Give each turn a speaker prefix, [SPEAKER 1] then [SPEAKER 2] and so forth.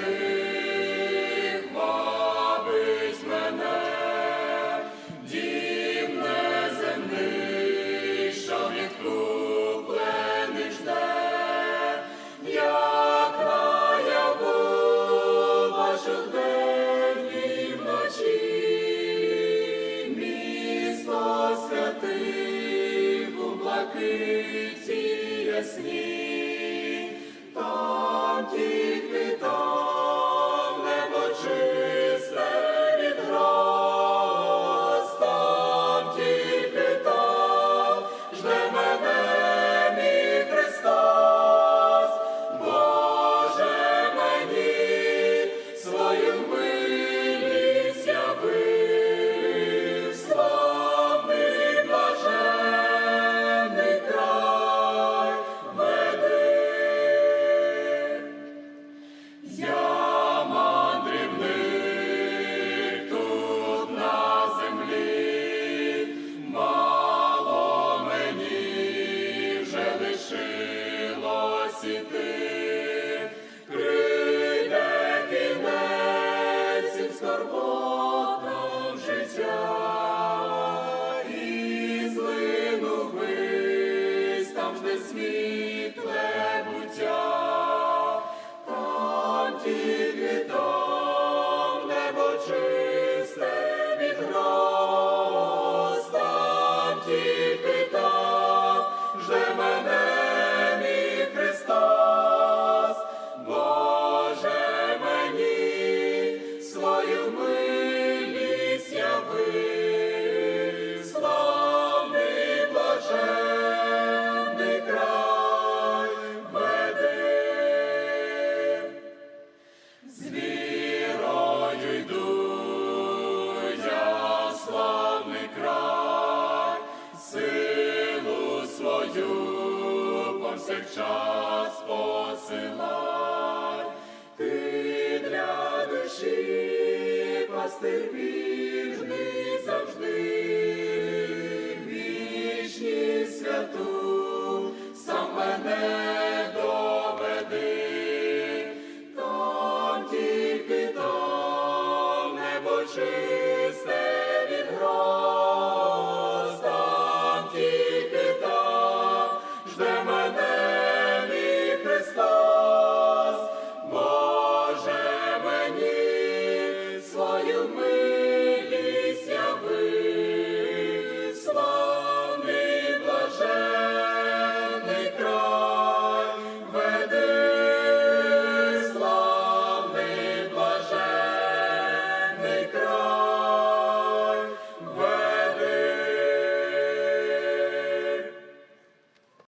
[SPEAKER 1] ти вабить мене, дім земний, жде, як наяву ваших день і вночі, у блакиті ясні. Господю, повсякчас посилай, ти для душі пастир вірний завжди. them